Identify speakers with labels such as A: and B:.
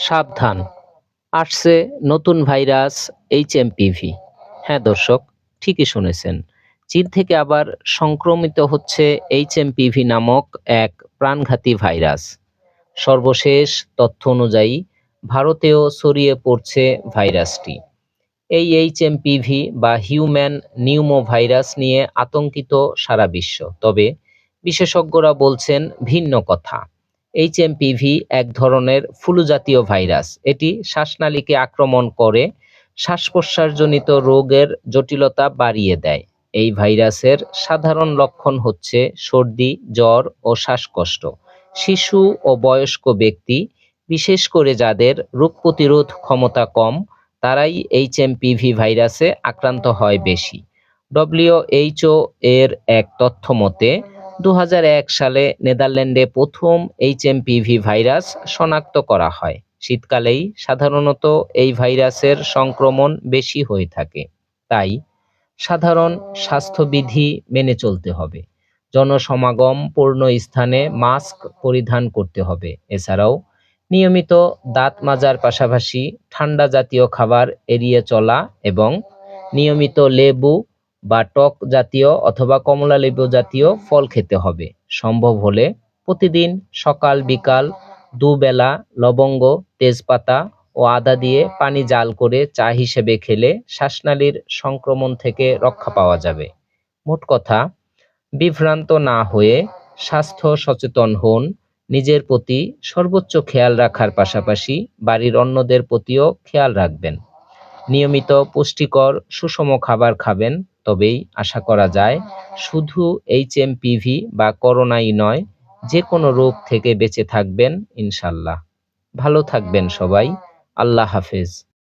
A: সাবধান। আসছে নতুন ভাইরাস এইচ এইচএমপিভি হ্যাঁ দর্শক, ঠিকই শুনেছেন। চীন থেকে আবার সংক্রমিত হচ্ছে এইচ এইচএমপিভি নামক এক প্রাণঘাতী ভাইরাস। সর্বশেষ তথ্য অনুযায়ী ভারতেও ছড়িয়ে পড়ছে ভাইরাসটি। এই এইচ এইচএমপিভি বা হিউম্যান নিউমো ভাইরাস নিয়ে আতঙ্কিত সারা বিশ্ব। তবে বিশেষজ্ঞরা বলছেন ভিন্ন কথা। এইচএমপিভি এক ধরনের ফ্লু জাতীয় ভাইরাস। এটি শ্বাসনালীকে আক্রমণ করে শ্বাস প্রশ্বাসজনিত রোগের জটিলতা বাড়িয়ে দেয়। এই ভাইরাসের সাধারণ লক্ষণ হচ্ছে সর্দি, জ্বর ও শ্বাসকষ্ট। শিশু ও বয়স্ক ব্যক্তি, বিশেষ করে যাদের রোগ প্রতিরোধ ক্ষমতা কম, তারাই এইচএমপিভি ভাইরাসে আক্রান্ত হয় বেশি। ডব্লিউএইচও এর এক তথ্য মতে দু হাজার এক সালে নেদারল্যান্ডে প্রথম এইচএমপিভি ভাইরাস শনাক্ত করা হয়। শীতকালেই সাধারণত এই ভাইরাসের সংক্রমণ বেশি হয়ে থাকে। তাই সাধারণ স্বাস্থ্যবিধি মেনে চলতে হবে। জনসমাগম পূর্ণ স্থানে মাস্ক পরিধান করতে হবে। এছাড়াও নিয়মিত দাঁত মাজার পাশাপাশি ঠান্ডা জাতীয় খাবার এড়িয়ে চলা এবং নিয়মিত লেবু বা টক জাতীয় অথবা কমলা লেবু জাতীয় ফল খেতে হবে। সম্ভব হলে প্রতিদিন সকাল, বিকাল দুবেলা লবঙ্গ, তেজপাতা ও আদা দিয়ে পানি জাল করে চা হিসেবে খেলে শ্বাসনালীর সংক্রমণ থেকে রক্ষা পাওয়া যাবে। মোট কথা, বিভ্রান্ত না হয়ে স্বাস্থ্য সচেতন হন, নিজের প্রতি সর্বোচ্চ খেয়াল রাখার পাশাপাশি বাড়ির অন্যদের প্রতিও খেয়াল রাখবেন। নিয়মিত পুষ্টিকর সুষম খাবার খাবেন তবেই আশা করা যায়, শুধু এইচএমপিভি বা করোনাই নয় যে কোনো রোগ থেকে বেঁচে থাকবেন ইনশাল্লাহ। ভালো থাকবেন সবাই। আল্লাহ হাফেজ।